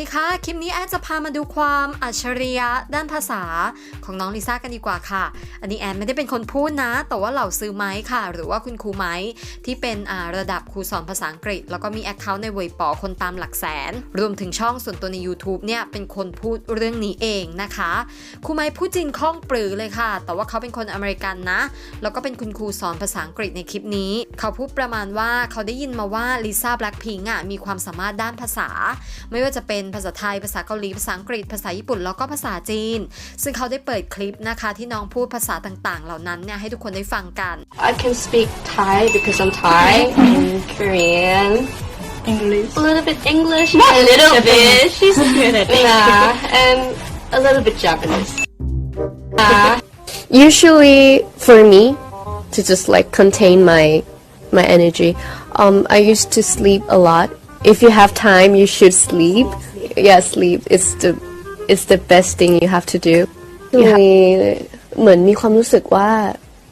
ดีค่ะ คลิปนี้แอดจะพามาดูความอัจฉริยะด้านภาษาของน้องลิซ่ากันดีกว่าค่ะ อันนี้แอดไม่ได้เป็นคนพูดนะ แต่ว่าเหล่าซื้อไม้ค่ะ หรือว่าคุณครูไม้ที่เป็นระดับครูสอนภาษาอังกฤษ แล้วก็มีแอคเคาท์ในเวยปอคนตามหลักแสน รวมถึงช่องส่วนตัวใน YouTube เนี่ยเป็นคนพูดเรื่องนี้เองนะคะ ครูไม้พูดจีนคล่องปรือเลยค่ะ แต่ว่าเขาเป็นคนอเมริกันนะ แล้วก็เป็นคุณครูสอนภาษาอังกฤษในคลิปนี้ เขาพูดประมาณว่าเขาได้ยินมาว่าลิซ่าแบล็คพิงอะมีความสามารถด้านภาษา ไม่ว่าจะเป็นภาษาไทย ภาษาเกาหลี ภาษาอังกฤษ ภาษาญี่ปุ่น แล้วก็ภาษาจีน ซึ่งเขาได้เปิดคลิปนะคะที่น้องพูดภาษาต่างๆ เหล่านั้นเนี่ยให้ทุกคนได้ฟังกัน I can speak Thai because I'm Thai and Korean. English. A little bit English. A little bit. She's good at it. Yeah, and a little bit Japanese. Uh, usually for me to just like contain my my energy um i used to sleep a lot if you have time you should sleep yeah sleep is the is the best thing you have to do มีเหมือนมีความรู้สึกว่า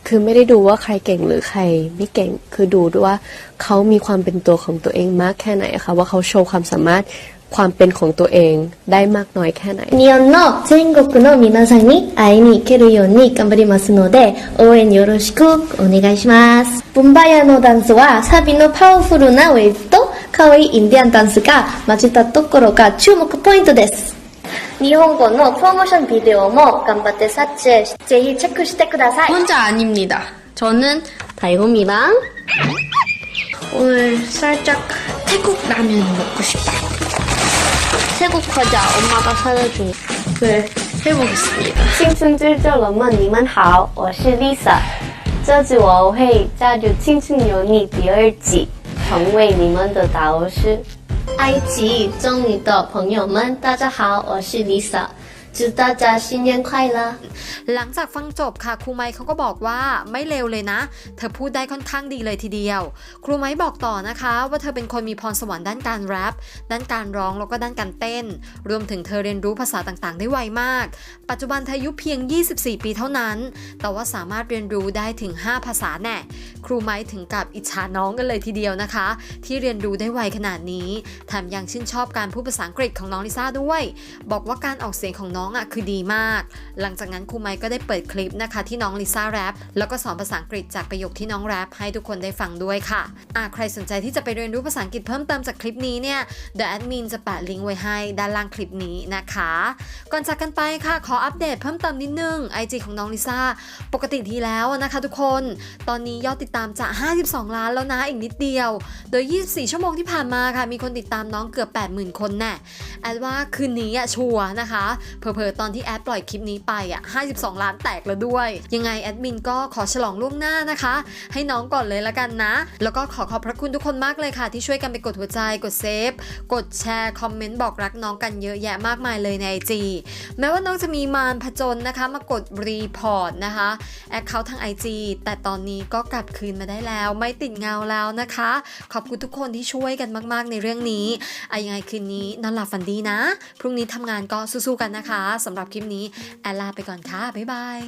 คือไม่ได้ดูว่าใครเก่งหรือใครไม่เก่ง คือดูด้วยว่าเขามีความเป็นตัวของตัวเองมากแค่ไหนคะว่าเขาโชว์ความสามารถความเป็นของตัวเองได้มากน้อยแค่ไหน 日本の全国の皆さんに会いに行けるように頑張りますので応援よろしくお願いします。ブンバヤのダンスはサビのパワフルなウェーブと 可愛いインディアンダンスが混じったところが注目ポイントです。日本語のプロモーションビデオも頑張って撮影しぜひチェックしてください。 혼자 아닙니다. 저는 다이고입니다. 오늘 살짝 태국 라면 먹고 싶다. 태국 과자 엄마가 사다 준. 그래 해보겠습니다. 青春之旧人们，你们好，我是 Lisa。这次我会加入《青春有你》第二季， 成为你们的导师。埃及中语的朋友们，大家好，我是 Lisa，祝大家新年快乐！ หลังจากฟังจบค่ะ ครูไม้เขาก็บอกว่าไม่เลวเลยนะ เธอพูดได้ค่อนข้างดีเลยทีเดียว ครูไม้บอกต่อนะคะ ว่าเธอเป็นคนมีพรสวรรค์ด้านการแรปด้านการร้องแล้วก็ด้านการเต้น รวมถึงเธอเรียนรู้ภาษาต่างๆ ได้ไวมาก ปัจจุบันเธออายุเพียง 24 ปีเท่านั้น แต่ว่าสามารถเรียนรู้ได้ถึง 5 ภาษาแน่ ครูไม้ถึงกับอิจฉาน้องกันเลยทีเดียวนะคะ ที่เรียนรู้ได้ไวขนาดนี้แถมยังชื่นชอบการพูดภาษาอังกฤษของน้องลิซ่าด้วย บอกว่าการออกเสียงของน้อง องอะคือดีมาก หลังจากนั้นครูไม้ก็ได้เปิดคลิปนะคะที่น้องลิซ่าแรปแล้วก็สอนภาษาอังกฤษจากประโยคที่น้องแรปให้ทุกคนได้ฟังด้วยค่ะอะใครสนใจที่จะไปเรียนรู้ภาษาอังกฤษเพิ่มเติมจากคลิปนี้เนี่ย The Admin จะแปะลิงก์ไว้ให้ด้านล่างคลิปนี้นะคะ ก่อนจากกันไปค่ะขออัปเดตเพิ่มเติมนิดนึง IG ของน้องลิซ่าปกติทีแล้วนะคะ ทุกคน ตอนนี้ยอดติดตามจะ 52 ล้านแล้วนะอีกนิดเดียว โดย 24 ชั่วโมงที่ผ่านมาค่ะ มีคนติดตามน้องเกือบ 80,000 คนแน่แอดว่าคืนนี้อะชัวร์นะคะเผลอๆตอนที่แอดปล่อยคลิปนี้ไปอะ 52 ล้านแตกแล้วด้วย ยังไงแอดมินก็ขอฉลองล่วงหน้านะคะ ให้น้องก่อนเลยละกันนะ แล้วก็ขอขอบพระคุณทุกคนมากเลยค่ะ ที่ช่วยกันไปกดหัวใจ กดเซฟ กดแชร์ คอมเมนต์บอกรักน้องกันเยอะแยะมากมายเลยในไอจีแม้ว่าน้องจะมีมารผจญนะคะ มากดรีพอร์ตนะคะแอคเคาท์ทาง IG แต่ตอนนี้ก็กลับคืนมาได้แล้ว ไม่ติดเงาแล้วนะคะ ขอบคุณทุกคนที่ช่วยกันมาก ๆ ในเรื่องนี้อะยังไงคืนนี้นอนหลับฝันดีนะ พรุ่งนี้ทำงานก็สู้ๆกันนะคะสำหรับคลิปนี้แอลลาไปก่อนค่ะ บ๊ายบาย